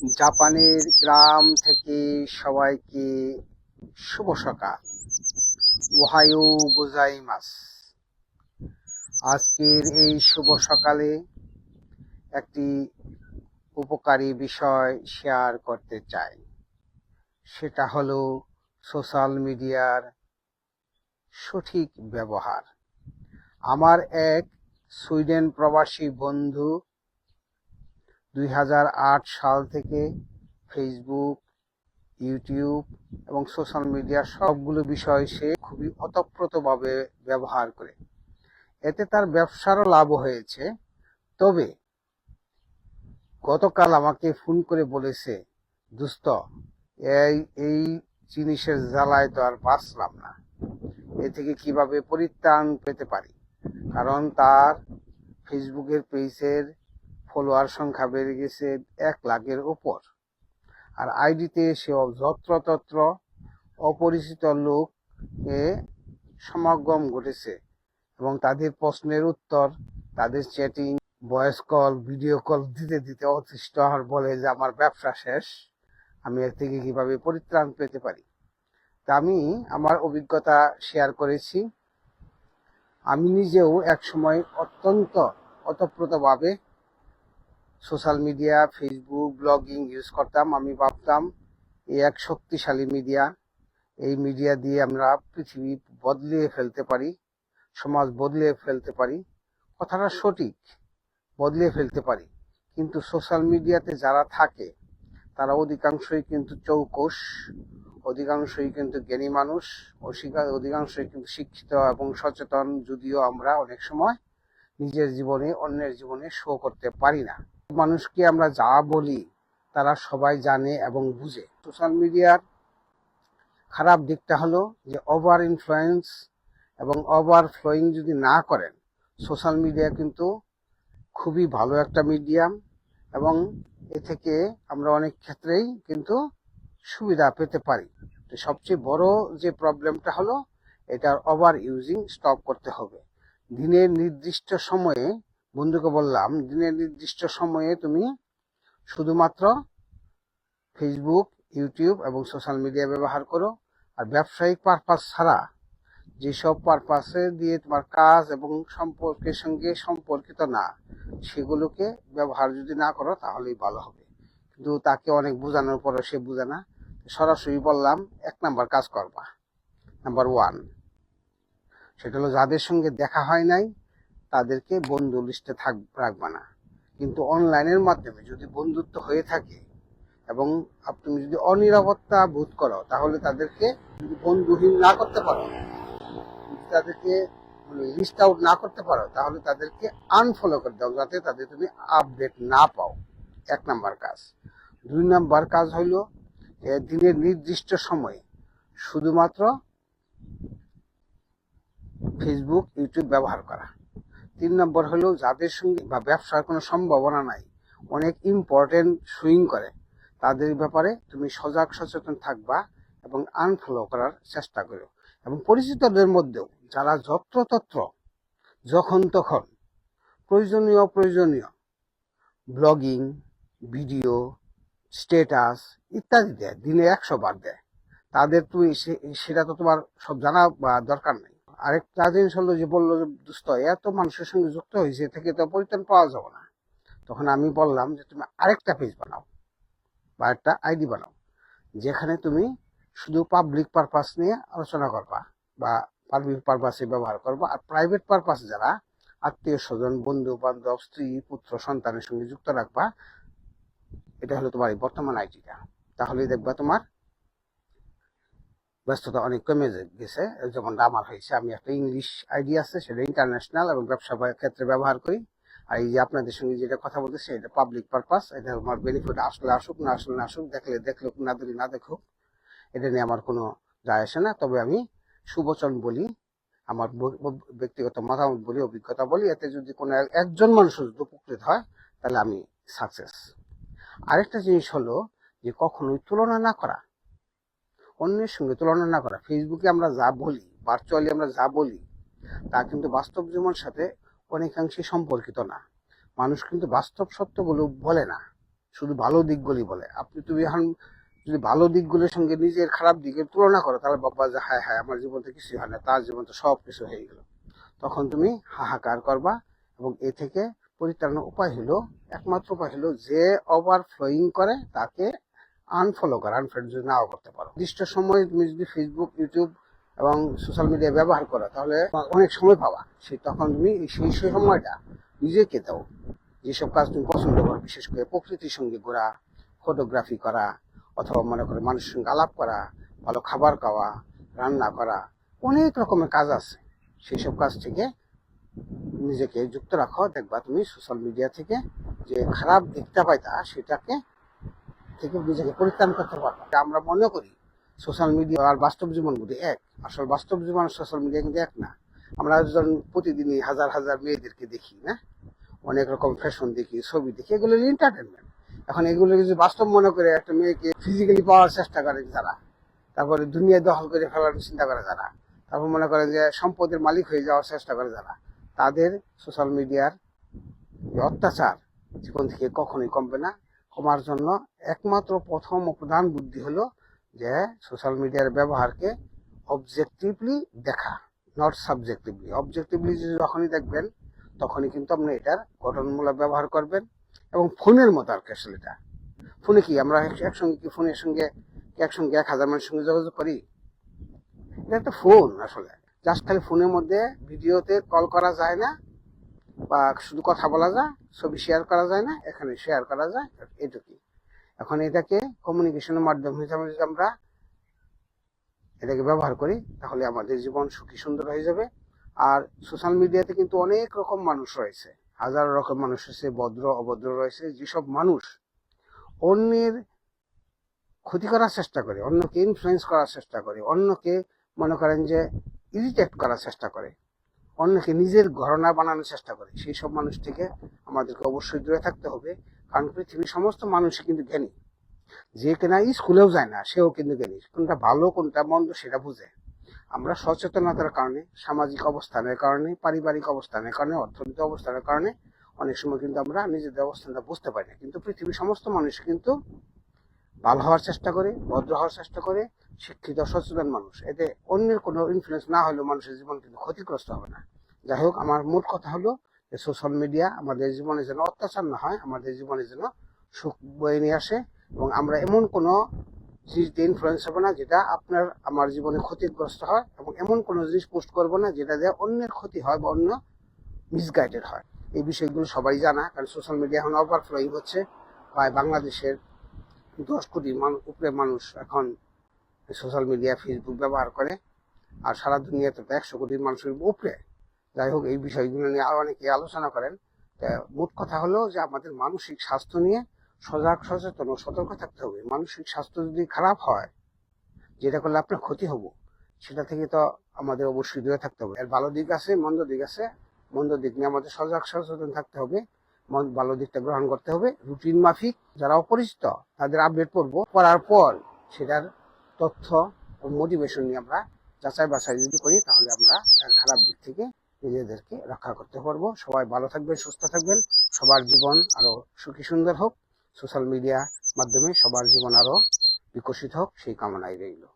জাপানের গ্রাম থেকে সবাইকে শুভ সকাল। ওহায়ো গোজাইমাস। আজকের এই শুভ সকালে একটি উপকারী বিষয় শেয়ার করতে চাই। সেটা হলো সোশ্যাল মিডিয়ার সঠিক ব্যবহার। আমার এক সুইডেন প্রবাসী বন্ধু দুই হাজার আট সাল থেকে ফেসবুক ইউটিউব এবং সোশ্যাল মিডিয়ার সবগুলো বিষয় সে খুবই অতপ্রতভাবে ব্যবহার করে। এতে তার ব্যবসারও লাভ হয়েছে। তবে গতকাল আমাকে ফোন করে বলেছে, দুস্ত, এই এই জিনিসের জ্বালায় তো আর বাঁচলাম না। এ থেকে কীভাবে পরিত্রাণ পেতে পারি? কারণ তার ফেসবুকের পেজের ফলোয়ার সংখ্যা বেড়ে গেছে এক লাখের উপর। আর আইডিতে সে যত্রতত্র অপরিচিত লোক এ সমাগম ঘটেছে এবং তাদের প্রশ্নের উত্তর তাদের chatting voice call video call দিতে দিতে অতিষ্ঠ আর বলে যে, আমার ব্যবসা শেষ, আমি এর থেকে কীভাবে পরিত্রাণ পেতে পারি? তা আমি আমার অভিজ্ঞতা শেয়ার করেছি। আমি নিজেও এক সময় অত্যন্ত অতপ্রতভাবে social media Facebook blogging use করতাম, আমি ভাবতাম এই এক শক্তিশালী মিডিয়া এই মিডিয়া দিয়ে আমরা পৃথিবী বদলিয়ে ফেলতে পারি, সমাজ বদলিয়ে ফেলতে পারি, কথাটা সঠিক, বদলিয়ে ফেলতে পারি। কিন্তু সোশ্যাল মিডিয়াতে যারা থাকে, তারা অধিকাংশই কিন্তু চৌকস অধিকাংশই কিন্তু জ্ঞানী মানুষ অধিকা- অধিকাংশই কিন্তু শিক্ষিত এবং সচেতন, যদিও আমরা অনেক সময় নিজের জীবনে অন্যের জীবনে শো করতে পারি না। মানুষকে আমরা যা বলি, তারা সবাই জানে এবং বুঝে। সোশ্যাল মিডিয়ার খারাপ দিকটা হলো যে ওভার ইনফ্লুয়েন্স এবং ওভার ফ্লোয়িং যদি না করেন সোশ্যাল মিডিয়া কিন্তু খুবই ভালো একটা মিডিয়াম এবং এ থেকে আমরা অনেক ক্ষেত্রেই কিন্তু সুবিধা পেতে পারি। তো সবচেয়ে বড় যে প্রবলেমটা হলো, এটার ওভার ইউজিং স্টপ করতে হবে। দিনের নির্দিষ্ট সময়ে বন্ধুকে বললাম দিনের নির্দিষ্ট সময়ে তুমি শুধুমাত্র ফেসবুক ইউটিউব এবং সোশ্যাল মিডিয়া ব্যবহার করো আর ব্যবসায়িক পারপাস ছাড়া যেসব পারপাসে দিয়ে তোমার কাজ এবং সম্পর্কের সঙ্গে সম্পর্কিত না, সেগুলোকে ব্যবহার যদি না করো তাহলেই ভালো হবে। কিন্তু তাকে অনেক বোঝানোর পরে সে বুঝে না। সরাসরি বললাম, এক নাম্বার কাজ করবা। নাম্বার ওয়ান সেটা হলো যাদের সঙ্গে দেখা হয় নাই তাদেরকে বন্ধু লিস্টে থাক, রাখবা না। কিন্তু অনলাইনের মাধ্যমে যদি বন্ধুত্ব হয়ে থাকে এবং তুমি যদি অনিরাপত্তা বোধ করো তাহলে তাদেরকে বন্ধুহীন না করতে পারো তাদেরকে লিস্ট আউট না করতে পারো, তাহলে তাদেরকে আনফলো করে দাও, যাতে তাদের তুমি আপডেট না পাও। এক নাম্বার কাজ। দুই নাম্বার কাজ হইল দিনের নির্দিষ্ট সময়ে শুধুমাত্র ফেসবুক ইউটিউব ব্যবহার করা। তিন নম্বর হলো যাদের সঙ্গে বা ব্যবসার কোনো সম্ভাবনা নাই, অনেক ইম্পর্টেন্ট সুইং করে। তাদের ব্যাপারে তুমি সজাগ, সচেতন থাকবা এবং আনফলো করার চেষ্টা করো। এবং পরিচিতদের মধ্যেও যারা যত্রতত্র, যখন তখন, প্রয়োজনীয় প্রয়োজনীয় ব্লগিং ভিডিও স্টেটাস ইত্যাদি দেয় দিনে একশো বার দেয়। তাদের তুমি সেটা তো তোমার সব জানা বা দরকার নেই। আরেকটা জিনিস হলো যে, বলল যে দুস্থ এত মানুষের সঙ্গে যুক্ত হয়েছে থেকে তো পরিত্রাণ পাওয়া যাবে না। তখন আমি বললাম যে, তুমি আরেকটা পেজ বানাও বা একটা আইডি বানাও, যেখানে তুমি শুধু পাবলিক পারপাস নিয়ে আলোচনা করবা বা পাবলিক পারপাসে ব্যবহার করবা আর প্রাইভেট পারপাস যারা আত্মীয় স্বজন, বন্ধু বান্ধব, স্ত্রী, পুত্র, সন্তানের সঙ্গে যুক্ত রাখবা, এটা হলো তোমার এই বর্তমান আইডিটা তাহলেই দেখবা তোমার ব্যস্ততা অনেক কমে গেছে। যেমন আমার হয়েছে, আমি একটা ইংলিশ আইডি আছে, সেটা ইন্টারন্যাশনাল এবং ব্যবসা ক্ষেত্রে ব্যবহার করি। আর এই যে আপনাদের সঙ্গে যেটা কথা বলতেছি, এটা পাবলিক পারপাস এটা আমার বেনিফিট আসলে আসুক, না আসলে না আসুক, দেখলে দেখলুক, না দিলে না দেখুক, এটা নিয়ে আমার কোনো যায় আসে না। তবে আমি সুবচন বলি, আমার ব্যক্তিগত মতামত বলি, অভিজ্ঞতা বলি, এতে যদি কোনো এক- একজন মানুষ যদি উপকৃত হয়, তাহলে আমি সাকসেস আরেকটা জিনিস হলো যে কখনোই তুলনা না করা অন্যের সঙ্গে তুলনা না করা। ফেসবুকে আমরা যা বলি ভার্চুয়ালি আমরা যা বলি, তা কিন্তু বাস্তব জীবনের সাথে অনেকাংশে সম্পর্কিত না। মানুষ কিন্তু বাস্তব সত্যগুলো বলে বলে না, শুধু ভালো দিকগুলি বলে। আপনি তুমি এখন যদি ভালো দিকগুলির সঙ্গে নিজের খারাপ দিকের তুলনা করো, তাহলে বাবা যে হায় হায়, আমার জীবন তো কিছুই হয় না, তার জীবন তো সব কিছু হয়ে গেল। তখন তুমি হাহাকার করবা এবং এ থেকে পরিত্রাণের উপায় হলো, একমাত্র উপায় হলো যে ওভার ফ্লোয়িং করে, তাকে আনফলো করা আনফ্রেন্ড যদি নাও করতে পারো। নির্দিষ্ট সময় তুমি যদি ফেসবুক ইউটিউব এবং সোশ্যাল মিডিয়া ব্যবহার করো, তাহলে অনেক সময় পাবা। সে তখন তুমি সেই সেই সময়টা নিজেকে দাও। যেসব কাজ তুমি পছন্দ করো, বিশেষ করে প্রকৃতির সঙ্গে ঘোরা ফটোগ্রাফি করা, অথবা মনে করে মানুষের সঙ্গে আলাপ করা, ভালো খাবার খাওয়া, রান্না করা, অনেক রকমের কাজ আছে। সেই সব কাজ থেকে নিজেকে যুক্ত রাখো। দেখবা তুমি সোশ্যাল মিডিয়া থেকে যে খারাপ দিকটা পাইতা সেটাকে থেকে নিজেকে পরিত্রাণ করতে পারব। আমরা মনে করি সোশ্যাল মিডিয়া আর বাস্তব জীবন বুঝি এক। আসল বাস্তব জীবন সোশ্যাল মিডিয়া কিন্তু এক না। আমরা যখন প্রতিদিনই হাজার হাজার মেয়েদেরকে দেখি, না? অনেক রকম ফ্যাশন দেখি, ছবি দেখি, এগুলো এন্টারটেনমেন্ট এখন এগুলো যদি বাস্তব মনে করে একটা মেয়েকে ফিজিক্যালি পাওয়ার চেষ্টা করে যারা, তারপরে দুনিয়া দখল করে ফেলার চিন্তা করে যারা, তারপর মনে করেন যে সম্পদের মালিক হয়ে যাওয়ার চেষ্টা করে যারা, তাদের সোশ্যাল মিডিয়ার অত্যাচার জীবন থেকে কখনোই কমবে না। কমার জন্য একমাত্র প্রথম প্রধান বুদ্ধি হলো যে সোশ্যাল মিডিয়ার ব্যবহারকে অবজেক্টিভলি দেখা নট সাবজেক্টিভলি অবজেক্টিভলি যখনই দেখবেন, তখনই কিন্তু আপনি এটার গঠনমূলক ব্যবহার করবেন এবং ফোনের মতো আর আসলে এটা। ফোনে কি আমরা একসঙ্গে কি ফোনের সঙ্গে একসঙ্গে এক হাজার মানুষের সঙ্গে যোগাযোগ করি? এটা একটা ফোন আসলে। জাস্ট খালি ফোনের মধ্যে ভিডিওতে কল করা যায় না। বা শুধু কথা বলা যায়, ছবি শেয়ার করা যায় না, এখানে শেয়ার করা যায়, এটুকুই। এখন এটাকে কমিউনিকেশনের মাধ্যম হিসাবে যদি আমরা এটাকে ব্যবহার করি, তাহলে আমাদের জীবন সুখী, সুন্দর হয়ে যাবে। আর সোশ্যাল মিডিয়াতে কিন্তু অনেক রকম মানুষ রয়েছে। হাজারো রকম মানুষ রয়েছে, ভদ্র, অভদ্র রয়েছে, যেসব মানুষ অন্যের ক্ষতি করার চেষ্টা করে, অন্যকে ইনফ্লুয়েন্স করার চেষ্টা করে, অন্যকে মনে করেন যে ইরিটেট করার চেষ্টা করে। অন্যকে নিজের ঘরনা বানানোর চেষ্টা করে। সেই সব মানুষ থেকে আমাদেরকে অবশ্যই দূরে থাকতে হবে, কারণ পৃথিবীর সমস্ত মানুষ কিন্তু জ্ঞানী। যে কিনা স্কুলেও যায় না, সেও কিন্তু জ্ঞানী। কোনটা ভালো, কোনটা মন্দ, সেটা বুঝে। আমরা সচেতনতার কারণে, সামাজিক অবস্থানের কারণে, পারিবারিক অবস্থানের কারণে, অর্থনৈতিক অবস্থানের কারণে অনেক সময় কিন্তু আমরা নিজেদের অবস্থানটা বুঝতে পারি না। কিন্তু পৃথিবীর সমস্ত মানুষ কিন্তু ভালো হওয়ার চেষ্টা করে, ভদ্র হওয়ার চেষ্টা করে, শিক্ষিত, সচেতন মানুষ। এতে অন্যের কোনো ইনফ্লুয়েন্স না হলেও মানুষের জীবন কিন্তু ক্ষতিগ্রস্ত হবে না। যাই হোক, আমার মূল কথা হলো যে সোশ্যাল মিডিয়া আমাদের জীবনে যেন অত্যাচার না হয়, আমাদের জীবনে যেন সুখ বয়ে নিয়ে আসে এবং আমরা এমন কোনো জিনিস দিয়ে ইনফ্লুয়েন্স হবে না যেটা আপনার, আমার জীবনে ক্ষতিগ্রস্ত হয় এবং এমন কোনো জিনিস পোস্ট করব না যেটা দিয়ে অন্যের ক্ষতি হয় বা অন্য মিসগাইডেড হয়। এই বিষয়গুলো সবাই জানা, কারণ সোশ্যাল মিডিয়া এখন ওভারফ্লোয়িং হচ্ছে। প্রায় বাংলাদেশের দশ কোটি উপরে মানুষ এখন সোশ্যাল মিডিয়া ফেসবুক ব্যবহার করে, আর সারা দুনিয়াতে তো একশো কোটি মানুষের উপরে। যাই হোক, এই বিষয়গুলো নিয়ে আরও অনেকে আলোচনা করেন। মোট কথা হলো যে আমাদের মানসিক স্বাস্থ্য নিয়ে সজাগ, সচেতন ও সতর্ক থাকতে হবে। মানসিক স্বাস্থ্য যদি খারাপ হয়, যেটা করলে আপনার ক্ষতি হব, সেটা থেকে তো আমাদের অবশ্যই দূরে থাকতে হবে। এর ভালো দিক আছে, মন্দ দিক আছে। মন্দ দিক নিয়ে আমাদের সজাগ, সচেতন থাকতে হবে। ভালো দিকটা গ্রহণ করতে হবে। রুটিন মাফিক যারা অপরিচিত, তাদের আপডেট পড়ব করার পর সেটার তথ্য ও মোটিভেশন নিয়ে আমরা যাচাই বাছাই যদি করি, তাহলে আমরা খারাপ দিক থেকে নিজেদেরকে রক্ষা করতে পারব। সবাই ভালো থাকবেন, সুস্থ থাকবেন। সবার জীবন আরও সুখী, সুন্দর হোক। সোশ্যাল মিডিয়া মাধ্যমে সবার জীবন আরও বিকশিত হোক, সেই কামনাই রইল।